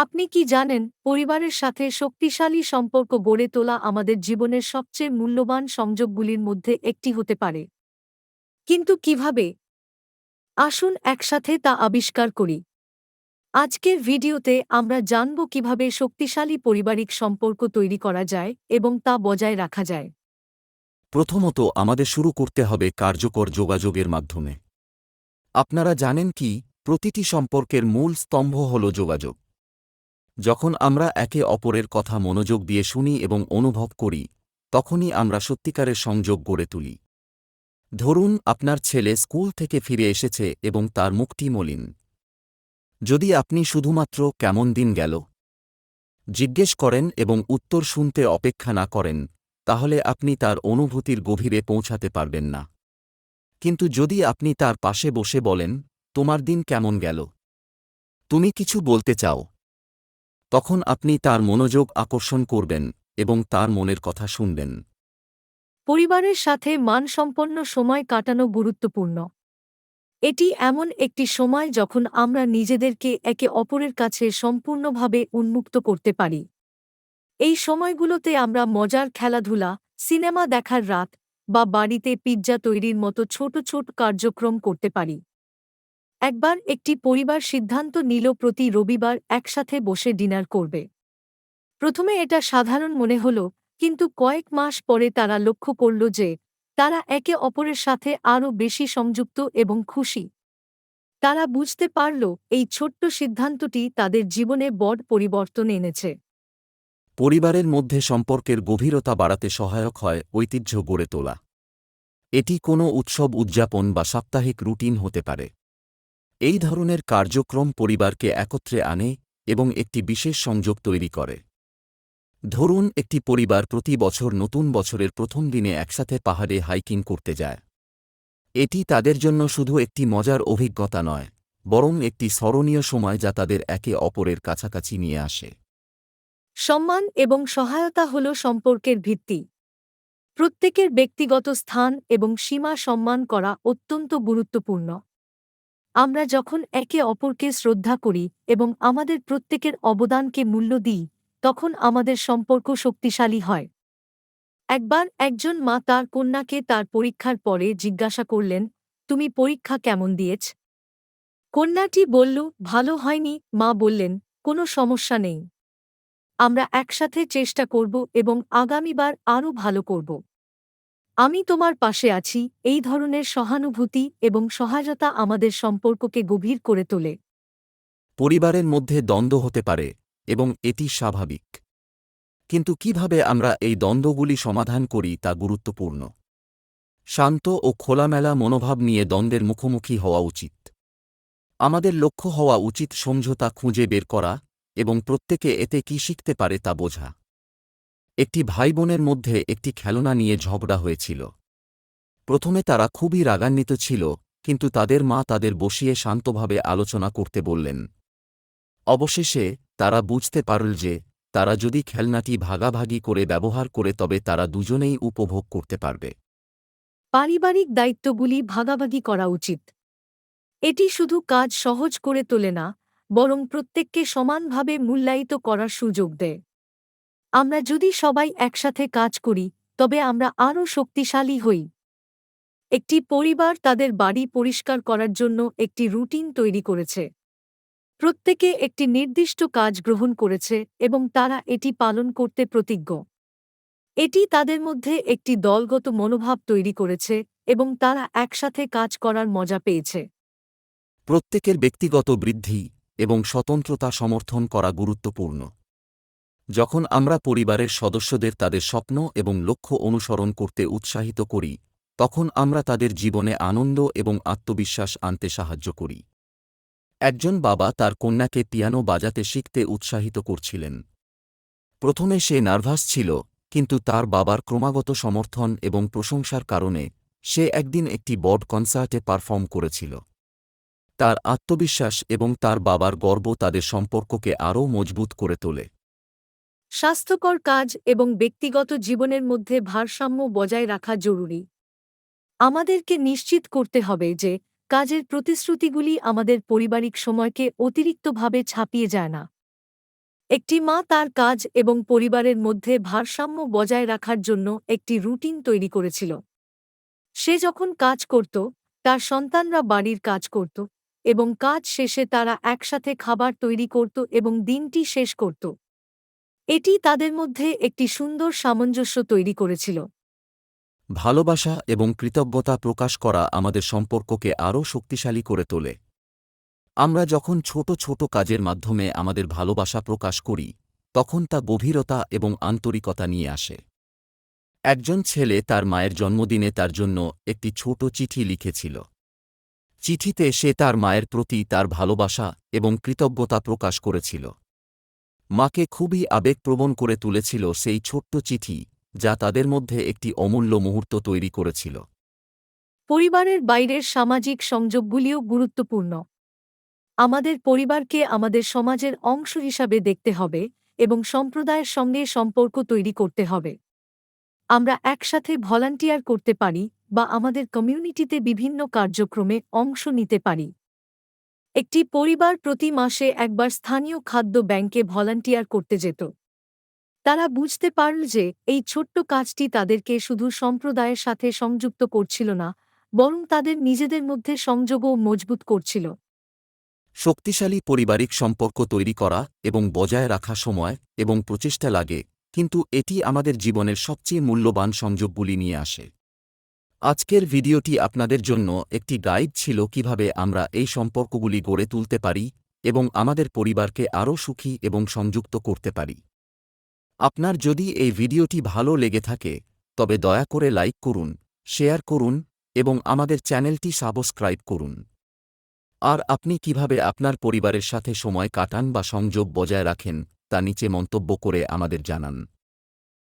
আপনি কি জানেন, পরিবারের সাথে শক্তিশালী সম্পর্ক গড়ে তোলা আমাদের জীবনের সবচেয়ে মূল্যবান সংযোগগুলির মধ্যে একটি হতে পারে। কিন্তু কীভাবে? আসুন একসাথে তা আবিষ্কার করি। আজকের ভিডিওতে আমরা জানব কীভাবে শক্তিশালী পারিবারিক সম্পর্ক তৈরি করা যায় এবং তা বজায় রাখা যায়। প্রথমত আমাদের শুরু করতে হবে কার্যকর যোগাযোগের মাধ্যমে। আপনারা জানেন কি, প্রতিটি সম্পর্কের মূল স্তম্ভ হল যোগাযোগ। যখন আমরা একে অপরের কথা মনোযোগ দিয়ে শুনি এবং অনুভব করি, তখনই আমরা সত্যিকারের সংযোগ গড়ে তুলি। ধরুন, আপনার ছেলে স্কুল থেকে ফিরে এসেছে এবং তার মুখটি মলিন। যদি আপনি শুধুমাত্র কেমন দিন গেল? জিজ্ঞেস করেন এবং উত্তর শুনতে অপেক্ষা না করেন, তাহলে আপনি তার অনুভূতির গভীরে পৌঁছাতে পারবেন না। কিন্তু যদি আপনি তার পাশে বসে বলেন, তোমার দিন কেমন গেল? তুমি কিছু বলতে চাও। তখন আপনি তার মনোযোগ আকর্ষণ করবেন এবং তার মনের কথা শুনবেন। পরিবারের সাথে মানসম্পন্ন সময় কাটানো গুরুত্বপূর্ণ। এটি এমন একটি সময় যখন আমরা নিজেদেরকে একে অপরের কাছে সম্পূর্ণভাবে উন্মুক্ত করতে পারি। এই সময়গুলোতে আমরা মজার খেলাধুলা, সিনেমা দেখার রাত বা বাড়িতে পিৎজা তৈরির মতো ছোট ছোট কার্যক্রম করতে পারি। একবার একটি পরিবার সিদ্ধান্ত নিল প্রতি রবিবার একসাথে বসে ডিনার করবে। প্রথমে এটা সাধারণ মনে হল, কিন্তু কয়েক মাস পরে তারা লক্ষ্য করল যে, তারা একে অপরের সাথে আরও বেশি সংযুক্ত এবং খুশি। তারা বুঝতে পারল, এই ছোট্ট সিদ্ধান্তটি তাদের জীবনে বড় পরিবর্তন এনেছে। পরিবারের মধ্যে সম্পর্কের গভীরতা বাড়াতে সহায়ক হয় ঐতিহ্য গড়ে তোলা। এটি কোনো উৎসব উদযাপন বা সাপ্তাহিক রুটিন হতে পারে। এই ধরনের কার্যক্রম পরিবারকে একত্রে আনে এবং একটি বিশেষ সংযোগ তৈরি করে। ধরুন, একটি পরিবার প্রতি বছর নতুন বছরের প্রথম দিনে একসাথে পাহাড়ে হাইকিং করতে যায়। এটি তাদের জন্য শুধু একটি মজার অভিজ্ঞতা নয়, বরং একটি স্মরণীয় সময় যা তাদের একে অপরের কাছাকাছি নিয়ে আসে। সম্মান এবং সহায়তা হল সম্পর্কের ভিত্তি। প্রত্যেকের ব্যক্তিগত স্থান এবং সীমা সম্মান করা অত্যন্ত গুরুত্বপূর্ণ। আমরা যখন একে অপরকে শ্রদ্ধা করি এবং আমাদের প্রত্যেকের অবদানকে মূল্য দিই, তখন আমাদের সম্পর্ক শক্তিশালী হয়। একবার একজন মা তার কন্যাকে তার পরীক্ষার পরে জিজ্ঞাসা করলেন, তুমি পরীক্ষা কেমন দিয়েছ? কন্যাটি বলল, ভালো হয়নি। মা বললেন, কোনো সমস্যা নেই। আমরা একসাথে চেষ্টা করব এবং আগামীবার আরও ভালো করব। আমি তোমার পাশে আছি, এই ধরনের সহানুভূতি এবং সহায়তা আমাদের সম্পর্ককে গভীর করে তোলে। পরিবারের মধ্যে দ্বন্দ্ব হতে পারে এবং এটি স্বাভাবিক। কিন্তু কীভাবে আমরা এই দ্বন্দ্বগুলি সমাধান করি তা গুরুত্বপূর্ণ। শান্ত ও খোলামেলা মনোভাব নিয়ে দ্বন্দ্বের মুখোমুখি হওয়া উচিত। আমাদের লক্ষ্য হওয়া উচিত সমঝোতা খুঁজে বের করা এবং প্রত্যেকে এতে কি শিখতে পারে তা বোঝা। একটি ভাই বোনের মধ্যে একটি খেলনা নিয়ে ঝগড়া হয়েছিল। প্রথমে তারা খুবই রাগান্বিত ছিল, কিন্তু তাদের মা তাদের বসিয়ে শান্তভাবে আলোচনা করতে বললেন। অবশেষে তারা বুঝতে পারল যে, তারা যদি খেলনাটি ভাগাভাগি করে ব্যবহার করে তবে তারা দুজনেই উপভোগ করতে পারবে। পারিবারিক দায়িত্বগুলি ভাগাভাগি করা উচিত। এটি শুধু কাজ সহজ করে তোলে না, বরং প্রত্যেককে সমানভাবে মূল্যায়িত করার সুযোগ দেয়। আমরা যদি সবাই একসাথে কাজ করি, তবে আমরা আরও শক্তিশালী হই। একটি পরিবার তাদের বাড়ি পরিষ্কার করার জন্য একটি রুটিন তৈরি করেছে। প্রত্যেকে একটি নির্দিষ্ট কাজ গ্রহণ করেছে এবং তারা এটি পালন করতে প্রতিজ্ঞ। এটি তাদের মধ্যে একটি দলগত মনোভাব তৈরি করেছে এবং তারা একসাথে কাজ করার মজা পেয়েছে। প্রত্যেকের ব্যক্তিগত বৃদ্ধি এবং স্বতন্ত্রতা সমর্থন করা গুরুত্বপূর্ণ। যখন আমরা পরিবারের সদস্যদের তাদের স্বপ্ন এবং লক্ষ্য অনুসরণ করতে উৎসাহিত করি, তখন আমরা তাদের জীবনে আনন্দ এবং আত্মবিশ্বাস আনতে সাহায্য করি। একজন বাবা তার কন্যাকে পিয়ানো বাজাতে শিখতে উৎসাহিত করছিলেন। প্রথমে সে নার্ভাস ছিল, কিন্তু তার বাবার ক্রমাগত সমর্থন এবং প্রশংসার কারণে সে একদিন একটি বড় কনসার্টে পারফর্ম করেছিল। তার আত্মবিশ্বাস এবং তার বাবার গর্ব তাদের সম্পর্ককে আরও মজবুত করে তোলে। স্বাস্থ্যকর কাজ এবং ব্যক্তিগত জীবনের মধ্যে ভারসাম্য বজায় রাখা জরুরি। আমাদেরকে নিশ্চিত করতে হবে যে, কাজের প্রতিশ্রুতিগুলি আমাদের পারিবারিক সময়কে অতিরিক্তভাবে ছাপিয়ে যায় না। একটি মা তার কাজ এবং পরিবারের মধ্যে ভারসাম্য বজায় রাখার জন্য একটি রুটিন তৈরি করেছিল। সে যখন কাজ করত, তার সন্তানরা বাড়ির কাজ করত এবং কাজ শেষে তারা একসাথে খাবার তৈরি করত এবং দিনটি শেষ করত। এটি তাদের মধ্যে একটি সুন্দর সামঞ্জস্য তৈরি করেছিল। ভালোবাসা এবং কৃতজ্ঞতা প্রকাশ করা আমাদের সম্পর্ককে আরও শক্তিশালী করে তোলে। আমরা যখন ছোট ছোট কাজের মাধ্যমে আমাদের ভালোবাসা প্রকাশ করি, তখন তা গভীরতা এবং আন্তরিকতা নিয়ে আসে। একজন ছেলে তার মায়ের জন্মদিনে তার জন্য একটি ছোট চিঠি লিখেছিল। চিঠিতে সে তার মায়ের প্রতি তার ভালোবাসা এবং কৃতজ্ঞতা প্রকাশ করেছিল। মাকে খুবই আবেগপ্রবণ করে তুলেছিল সেই ছোট্ট চিঠি, যা তাদের মধ্যে একটি অমূল্য মুহূর্ত তৈরি করেছিল। পরিবারের বাইরের সামাজিক সংযোগগুলিও গুরুত্বপূর্ণ। আমাদের পরিবারকে আমাদের সমাজের অংশ হিসাবে দেখতে হবে এবং সম্প্রদায়ের সঙ্গে সম্পর্ক তৈরি করতে হবে। আমরা একসাথে ভলান্টিয়ার করতে পারি বা আমাদের কমিউনিটিতে বিভিন্ন কার্যক্রমে অংশ নিতে পারি। একটি পরিবার প্রতি মাসে একবার স্থানীয় খাদ্য ব্যাংকে ভলান্টিয়ার করতে যেত। তারা বুঝতে পারল যে এই ছোট্ট কাজটি তাদেরকে শুধু সম্প্রদায়ের সাথে সংযুক্ত করছিল না, বরং তাদের নিজেদের মধ্যে সংযোগও মজবুত করছিল। শক্তিশালী পারিবারিক সম্পর্ক তৈরি করা এবং বজায় রাখা সময় এবং প্রচেষ্টা লাগে, কিন্তু এটি আমাদের জীবনের সবচেয়ে মূল্যবান সংযোগগুলি নিয়ে আসে। আজকের ভিডিওটি আপনাদের জন্য একটি গাইড ছিল কীভাবে আমরা এই সম্পর্কগুলি গড়ে তুলতে পারি এবং আমাদের পরিবারকে আরও সুখী এবং সংযুক্ত করতে পারি। আপনার যদি এই ভিডিওটি ভালো লেগে থাকে, তবে দয়া করে লাইক করুন, শেয়ার করুন এবং আমাদের চ্যানেলটি সাবস্ক্রাইব করুন। আর আপনি কীভাবে আপনার পরিবারের সাথে সময় কাটান বা সংযোগ বজায় রাখেন, তা নিচে মন্তব্য করে আমাদের জানান।